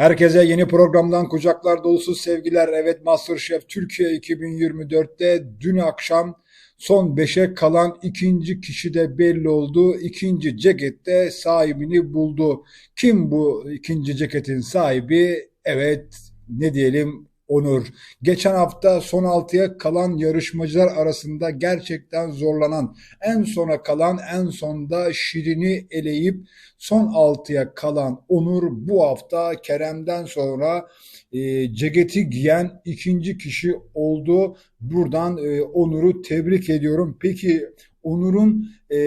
Herkese yeni programdan kucaklar dolusu sevgiler. Evet MasterChef Türkiye 2024'te dün akşam son 5'e kalan ikinci kişi de belli oldu. İkinci cekette sahibini buldu. Kim bu ikinci ceketin sahibi? Evet ne diyelim Onur. Geçen hafta son 6'ya kalan yarışmacılar arasında gerçekten zorlanan, en sona kalan, en sonda Şirin'i eleyip son 6'ya kalan Onur bu hafta Kerem'den sonra e, ceketi giyen ikinci kişi oldu. Buradan e, Onur'u tebrik ediyorum. Peki Onur'un e,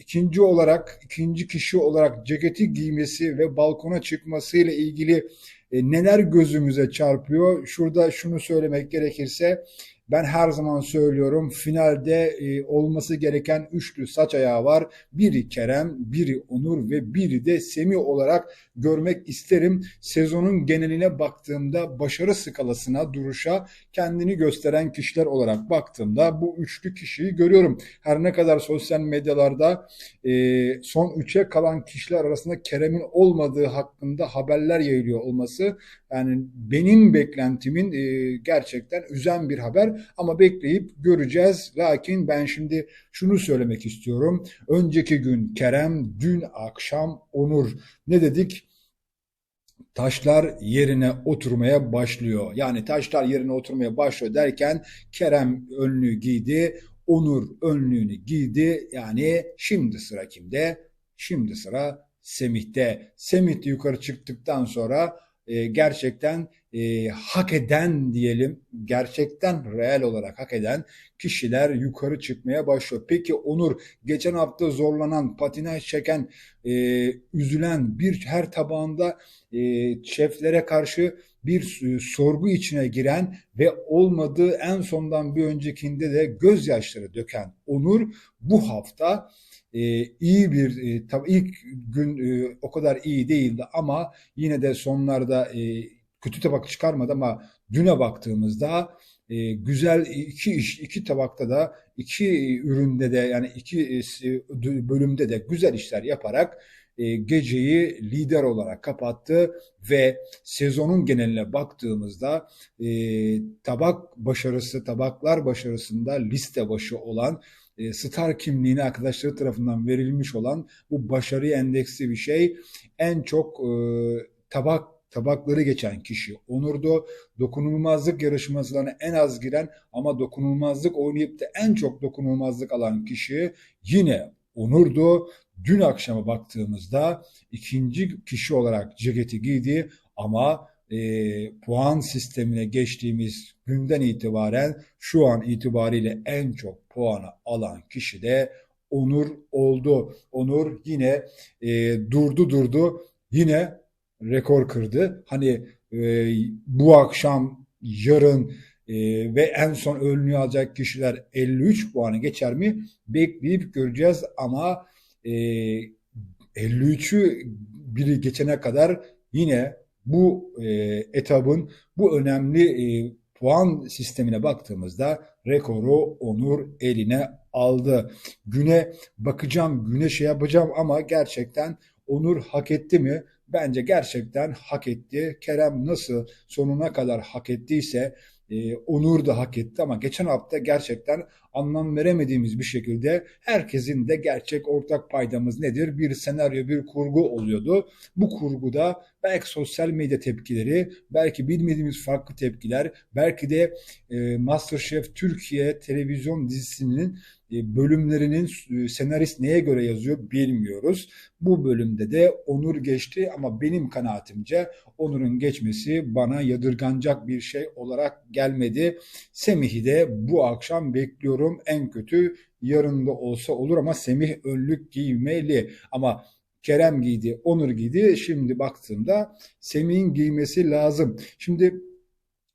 ikinci olarak, ikinci kişi olarak ceketi giymesi ve balkona çıkmasıyla ilgili neler gözümüze çarpıyor? Şurada şunu söylemek gerekirse ben her zaman söylüyorum finalde e, olması gereken üçlü saç ayağı var. Biri Kerem, biri Onur ve biri de Semih olarak görmek isterim. Sezonun geneline baktığımda başarı skalasına, duruşa kendini gösteren kişiler olarak baktığımda bu üçlü kişiyi görüyorum. Her ne kadar sosyal medyalarda e, son üçe kalan kişiler arasında Kerem'in olmadığı hakkında haberler yayılıyor olması yani benim beklentimin e, gerçekten üzen bir haber ama bekleyip göreceğiz. Lakin ben şimdi şunu söylemek istiyorum. Önceki gün Kerem, dün akşam Onur. Ne dedik? taşlar yerine oturmaya başlıyor. Yani taşlar yerine oturmaya başlıyor derken Kerem önlüğü giydi, Onur önlüğünü giydi. Yani şimdi sıra kimde? Şimdi sıra Semih'te. Semih yukarı çıktıktan sonra e, gerçekten e, hak eden diyelim, gerçekten reel olarak hak eden kişiler yukarı çıkmaya başlıyor. Peki Onur geçen hafta zorlanan, patinaj çeken, e, üzülen bir her tabağında e, şeflere karşı bir sorgu içine giren ve olmadığı en sondan bir öncekinde de gözyaşları döken Onur bu hafta e, iyi bir e, tabii ilk gün e, o kadar iyi değildi ama yine de sonlarda e, kötü tabak çıkarmadı ama düne baktığımızda e, güzel iki iş iki tabakta da iki üründe de yani iki e, bölümde de güzel işler yaparak e, geceyi lider olarak kapattı ve sezonun geneline baktığımızda e, tabak başarısı tabaklar başarısında liste başı olan e, star kimliğine arkadaşları tarafından verilmiş olan bu başarı endeksi bir şey. En çok e, tabak tabakları geçen kişi Onur'du. Dokunulmazlık yarışmasına en az giren ama dokunulmazlık oynayıp da en çok dokunulmazlık alan kişi yine Onur'du. Dün akşama baktığımızda ikinci kişi olarak ceketi giydi ama e, puan sistemine geçtiğimiz günden itibaren şu an itibariyle en çok puanı alan kişi de Onur oldu. Onur yine e, durdu durdu yine rekor kırdı. Hani e, bu akşam yarın e, ve en son önlüğü alacak kişiler 53 puanı geçer mi? Bekleyip göreceğiz ama e, 53'ü biri geçene kadar yine bu e, etabın bu önemli e, puan sistemine baktığımızda rekoru Onur eline aldı. Güne bakacağım, güne şey yapacağım ama gerçekten Onur hak etti mi? Bence gerçekten hak etti. Kerem nasıl sonuna kadar hak ettiyse e, Onur da hak etti ama geçen hafta gerçekten anlam veremediğimiz bir şekilde herkesin de gerçek ortak paydamız nedir? Bir senaryo, bir kurgu oluyordu. Bu kurguda belki sosyal medya tepkileri, belki bilmediğimiz farklı tepkiler, belki de e, Masterchef Türkiye televizyon dizisinin e, bölümlerinin e, senarist neye göre yazıyor bilmiyoruz. Bu bölümde de Onur geçti ama benim kanaatimce Onur'un geçmesi bana yadırganacak bir şey olarak gelmedi. Semih'i de bu akşam bekliyorum. En kötü yarın da olsa olur ama Semih önlük giymeli. Ama Kerem giydi, Onur giydi. Şimdi baktığımda Semih'in giymesi lazım. Şimdi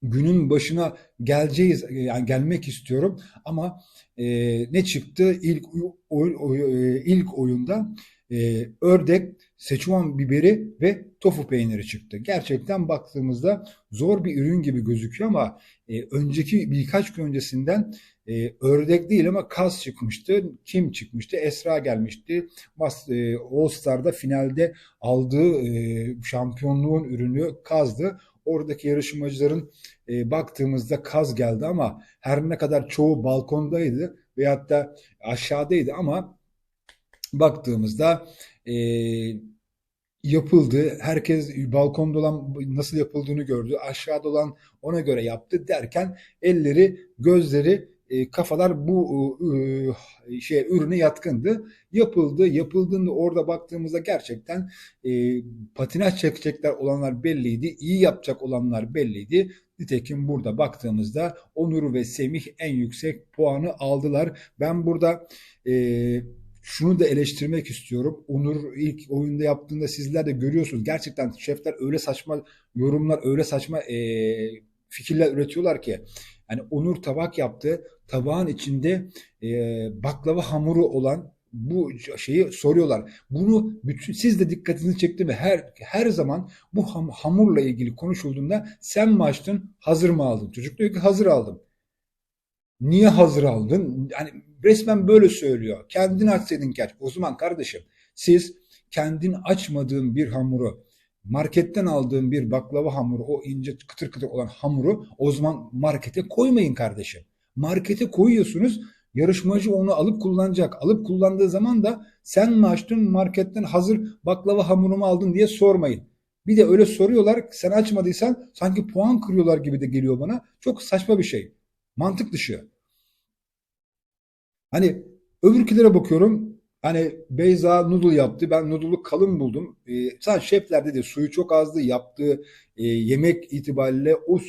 günün başına geleceğiz yani gelmek istiyorum ama e, ne çıktı ilk oy, e, ilk oyunda e, ördek, seçuan biberi ve tofu peyniri çıktı. Gerçekten baktığımızda zor bir ürün gibi gözüküyor ama e, önceki birkaç gün öncesinden e, ördek değil ama kaz çıkmıştı. Kim çıkmıştı? Esra gelmişti. Mas, e, All Star'da finalde aldığı e, şampiyonluğun ürünü kazdı. Oradaki yarışmacıların e, baktığımızda kaz geldi ama her ne kadar çoğu balkondaydı veyahut da aşağıdaydı ama baktığımızda e, yapıldı. Herkes balkonda olan nasıl yapıldığını gördü. Aşağıda olan ona göre yaptı derken elleri, gözleri, e, kafalar bu e, şey ürüne yatkındı. Yapıldı. Yapıldığında orada baktığımızda gerçekten e, patinaj çekecekler olanlar belliydi. iyi yapacak olanlar belliydi. Nitekim burada baktığımızda Onur ve Semih en yüksek puanı aldılar. Ben burada e, şunu da eleştirmek istiyorum. Onur ilk oyunda yaptığında sizler de görüyorsunuz. Gerçekten şefler öyle saçma yorumlar, öyle saçma e, fikirler üretiyorlar ki. Yani Onur tabak yaptı. Tabağın içinde e, baklava hamuru olan bu şeyi soruyorlar. Bunu bütün siz de dikkatinizi çekti mi? Her her zaman bu ham, hamurla ilgili konuşulduğunda sen mi açtın, hazır mı aldın? Çocuk diyor ki hazır aldım. Niye hazır aldın? Yani resmen böyle söylüyor. Kendin açsaydın ki aç. O zaman kardeşim siz kendin açmadığın bir hamuru marketten aldığın bir baklava hamuru o ince kıtır kıtır olan hamuru o zaman markete koymayın kardeşim. Markete koyuyorsunuz yarışmacı onu alıp kullanacak. Alıp kullandığı zaman da sen mi açtın marketten hazır baklava hamurumu aldın diye sormayın. Bir de öyle soruyorlar sen açmadıysan sanki puan kırıyorlar gibi de geliyor bana. Çok saçma bir şey. Mantık dışı. Hani öbürkülere bakıyorum. Hani Beyza noodle yaptı. Ben noodle'u kalın buldum. Ee, sadece şefler dedi suyu çok azdı. Yaptığı e, yemek itibariyle o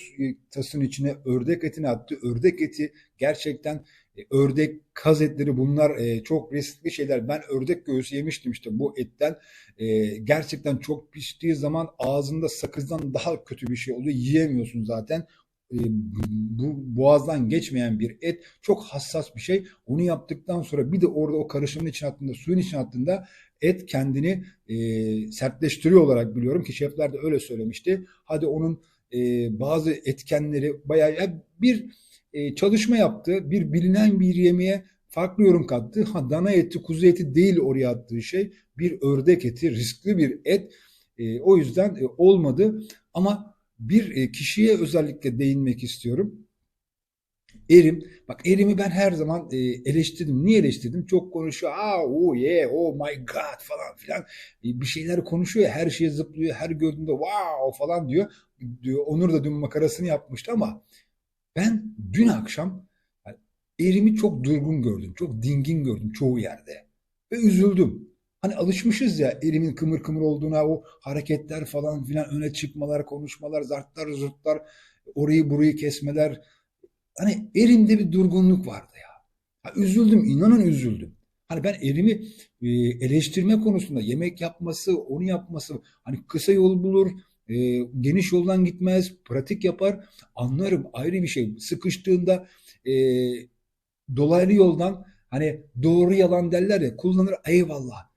tasın içine ördek etini attı. Ördek eti gerçekten e, ördek, kaz etleri bunlar e, çok riskli şeyler. Ben ördek göğsü yemiştim işte bu etten. E, gerçekten çok piştiği zaman ağzında sakızdan daha kötü bir şey oluyor. Yiyemiyorsun zaten. E, bu boğazdan geçmeyen bir et çok hassas bir şey. Onu yaptıktan sonra bir de orada o karışımın için attığında, suyun için attığında et kendini e, sertleştiriyor olarak biliyorum ki şefler de öyle söylemişti. Hadi onun e, bazı etkenleri bayağı bir e, çalışma yaptı. Bir bilinen bir yemeğe farklı yorum kattı. Ha, dana eti, kuzu eti değil oraya attığı şey. Bir ördek eti, riskli bir et. E, o yüzden e, olmadı. Ama bir e, kişiye özellikle değinmek istiyorum. Erim, bak Erim'i ben her zaman e, eleştirdim. Niye eleştirdim? Çok konuşuyor. Aa, oh yeah, oh my god falan filan. E, bir şeyler konuşuyor. Her şeye zıplıyor. Her gördüğünde wow falan diyor. diyor. Onur da dün makarasını yapmıştı ama ben dün akşam Erim'i çok durgun gördüm. Çok dingin gördüm çoğu yerde. Ve üzüldüm. Hani alışmışız ya Erim'in kımır kımır olduğuna o hareketler falan filan öne çıkmalar, konuşmalar, zartlar, zurtlar, orayı burayı kesmeler. Hani Erim'de bir durgunluk vardı ya. Ha, üzüldüm, inanın üzüldüm. Hani ben Erim'i e, eleştirme konusunda yemek yapması, onu yapması, hani kısa yol bulur, e, geniş yoldan gitmez, pratik yapar. Anlarım ayrı bir şey. Sıkıştığında e, dolaylı yoldan hani doğru yalan derler ya kullanır eyvallah.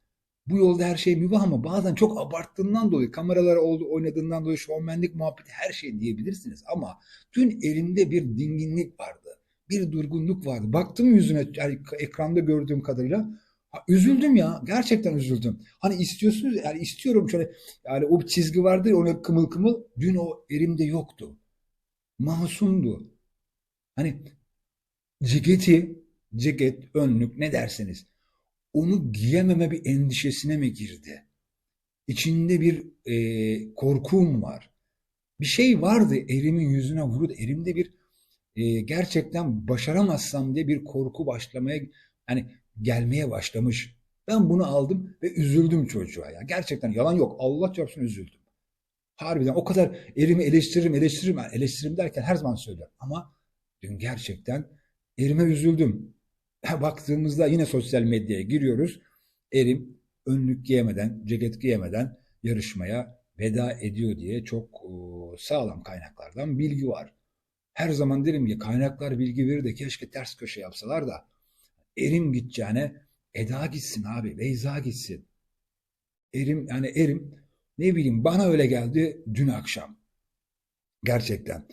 Bu yolda her şey mübah ama bazen çok abarttığından dolayı, kameralar oldu, oynadığından dolayı şovmenlik muhabbeti her şey diyebilirsiniz. Ama dün elimde bir dinginlik vardı. Bir durgunluk vardı. Baktım yüzüne yani ekranda gördüğüm kadarıyla. Üzüldüm ya. Gerçekten üzüldüm. Hani istiyorsunuz yani istiyorum şöyle yani o çizgi vardı ya ona kımıl kımıl. Dün o elimde yoktu. Masumdu. Hani ceketi, ceket, önlük ne derseniz onu giyememe bir endişesine mi girdi? İçinde bir e, korkum var. Bir şey vardı erimin yüzüne vurdu. Erimde bir e, gerçekten başaramazsam diye bir korku başlamaya yani gelmeye başlamış. Ben bunu aldım ve üzüldüm çocuğa ya. Gerçekten yalan yok. Allah çarpsın üzüldüm. Harbiden o kadar erimi eleştiririm eleştiririm yani eleştiririm derken her zaman söylüyorum. Ama dün gerçekten erime üzüldüm. Baktığımızda yine sosyal medyaya giriyoruz. Erim önlük giyemeden, ceket giyemeden yarışmaya veda ediyor diye çok sağlam kaynaklardan bilgi var. Her zaman derim ki kaynaklar bilgi verir de keşke ters köşe yapsalar da Erim gideceğine Eda gitsin abi, Beyza gitsin. Erim yani Erim ne bileyim bana öyle geldi dün akşam. Gerçekten.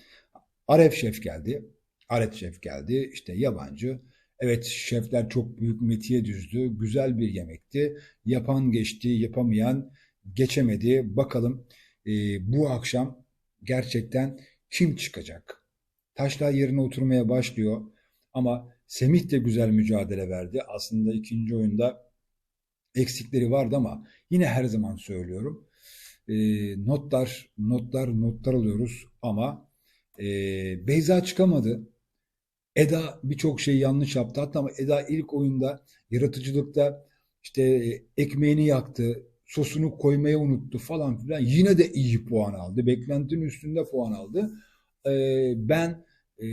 Aref Şef geldi. Aret şef geldi. İşte yabancı. Evet şefler çok büyük metiye düzdü. Güzel bir yemekti. Yapan geçti, yapamayan geçemedi. Bakalım e, bu akşam gerçekten kim çıkacak? Taşlar yerine oturmaya başlıyor. Ama Semih de güzel mücadele verdi. Aslında ikinci oyunda eksikleri vardı ama yine her zaman söylüyorum. E, notlar, notlar, notlar alıyoruz ama e, Beyza çıkamadı. Eda birçok şey yanlış yaptı. Hatta Eda ilk oyunda yaratıcılıkta işte ekmeğini yaktı, sosunu koymayı unuttu falan filan. Yine de iyi puan aldı. Beklentinin üstünde puan aldı. Ee, ben e,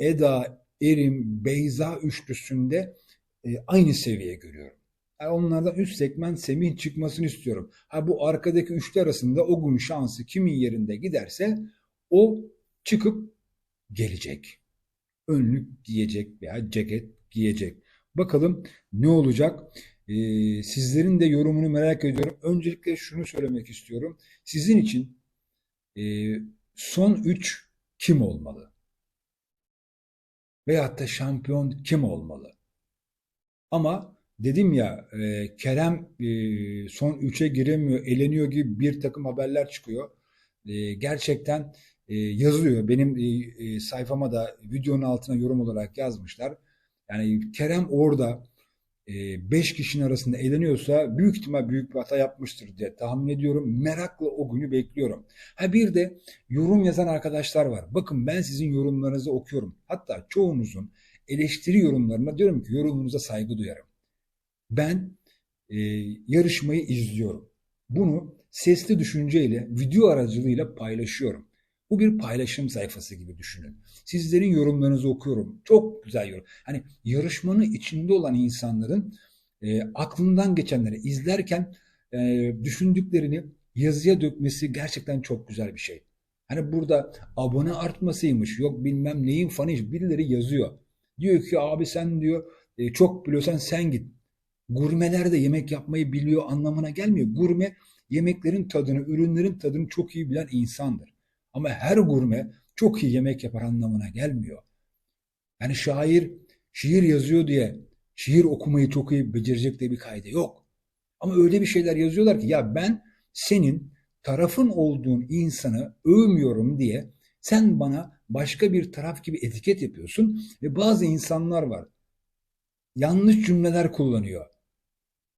Eda, Erim, Beyza üçlüsünde e, aynı seviye görüyorum. Yani onlardan üst segment Semih çıkmasını istiyorum. Ha bu arkadaki üçlü arasında o gün şansı kimin yerinde giderse o çıkıp gelecek. Önlük giyecek veya ceket giyecek. Bakalım ne olacak? Ee, sizlerin de yorumunu merak ediyorum. Öncelikle şunu söylemek istiyorum. Sizin için e, son 3 kim olmalı? Veyahut da şampiyon kim olmalı? Ama dedim ya e, Kerem e, son 3'e giremiyor, eleniyor gibi bir takım haberler çıkıyor. E, gerçekten e, yazıyor. Benim e, e, sayfama da videonun altına yorum olarak yazmışlar. Yani Kerem orada 5 e, kişinin arasında eğleniyorsa büyük ihtimal büyük bir hata yapmıştır diye tahmin ediyorum. Merakla o günü bekliyorum. Ha bir de yorum yazan arkadaşlar var. Bakın ben sizin yorumlarınızı okuyorum. Hatta çoğunuzun eleştiri yorumlarına diyorum ki yorumunuza saygı duyarım. Ben e, yarışmayı izliyorum. Bunu sesli düşünceyle, video aracılığıyla paylaşıyorum. Bu bir paylaşım sayfası gibi düşünün. Sizlerin yorumlarınızı okuyorum. Çok güzel yorum. Hani yarışmanın içinde olan insanların e, aklından geçenleri izlerken e, düşündüklerini yazıya dökmesi gerçekten çok güzel bir şey. Hani burada abone artmasıymış, yok bilmem neyin fanıymış, birileri yazıyor. Diyor ki abi sen diyor e, çok biliyorsan sen git. Gurmeler de yemek yapmayı biliyor anlamına gelmiyor. Gurme yemeklerin tadını, ürünlerin tadını çok iyi bilen insandır. Ama her gurme çok iyi yemek yapar anlamına gelmiyor. Yani şair şiir yazıyor diye şiir okumayı çok iyi becerecek diye bir kaydı yok. Ama öyle bir şeyler yazıyorlar ki ya ben senin tarafın olduğun insanı övmüyorum diye sen bana başka bir taraf gibi etiket yapıyorsun ve bazı insanlar var. Yanlış cümleler kullanıyor.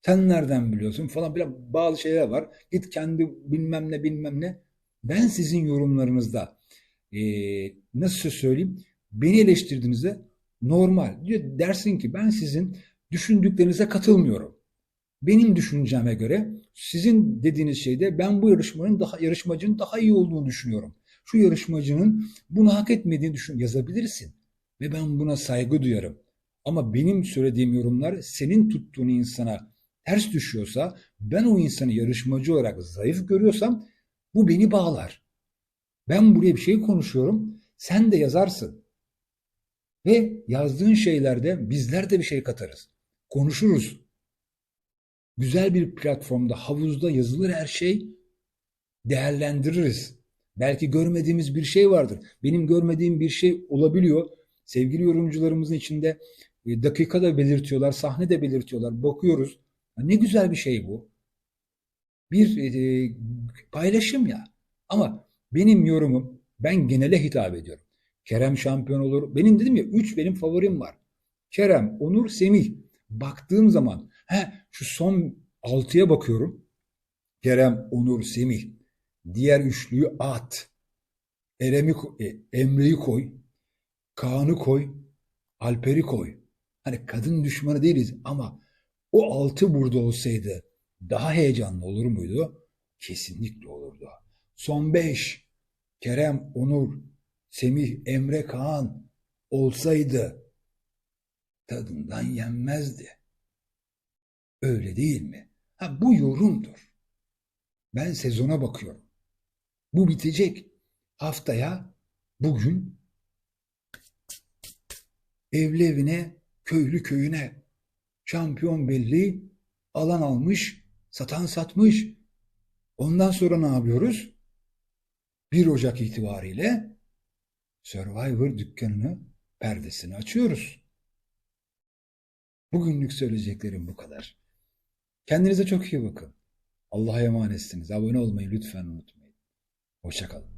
Sen nereden biliyorsun falan filan bazı şeyler var. Git kendi bilmem ne bilmem ne. Ben sizin yorumlarınızda e, nasıl söyleyeyim beni eleştirdiğinizde normal. Diyor, dersin ki ben sizin düşündüklerinize katılmıyorum. Benim düşünceme göre sizin dediğiniz şeyde ben bu yarışmanın daha yarışmacının daha iyi olduğunu düşünüyorum. Şu yarışmacının bunu hak etmediğini düşün yazabilirsin ve ben buna saygı duyarım. Ama benim söylediğim yorumlar senin tuttuğun insana ters düşüyorsa ben o insanı yarışmacı olarak zayıf görüyorsam bu beni bağlar. Ben buraya bir şey konuşuyorum. Sen de yazarsın. Ve yazdığın şeylerde bizler de bir şey katarız. Konuşuruz. Güzel bir platformda, havuzda yazılır her şey. Değerlendiririz. Belki görmediğimiz bir şey vardır. Benim görmediğim bir şey olabiliyor. Sevgili yorumcularımızın içinde e, dakika da belirtiyorlar, sahne de belirtiyorlar. Bakıyoruz. Ne güzel bir şey bu. Bir e, paylaşım ya. Ama benim yorumum ben genele hitap ediyorum. Kerem şampiyon olur. Benim dedim ya 3 benim favorim var. Kerem, Onur, Semih. Baktığım zaman he, şu son 6'ya bakıyorum. Kerem, Onur, Semih. Diğer üçlüyü at. Erem'i, e, Emre'yi koy. Kaan'ı koy. Alper'i koy. Hani kadın düşmanı değiliz ama o altı burada olsaydı daha heyecanlı olur muydu? Kesinlikle olurdu. Son beş. Kerem, Onur, Semih, Emre, Kaan olsaydı tadından yenmezdi. Öyle değil mi? Ha, bu yorumdur. Ben sezona bakıyorum. Bu bitecek. Haftaya bugün evli evine, köylü köyüne şampiyon belli, alan almış, satan satmış. Ondan sonra ne yapıyoruz? 1 Ocak itibariyle Survivor dükkanını perdesini açıyoruz. Bugünlük söyleyeceklerim bu kadar. Kendinize çok iyi bakın. Allah'a emanetsiniz. Abone olmayı lütfen unutmayın. Hoşçakalın.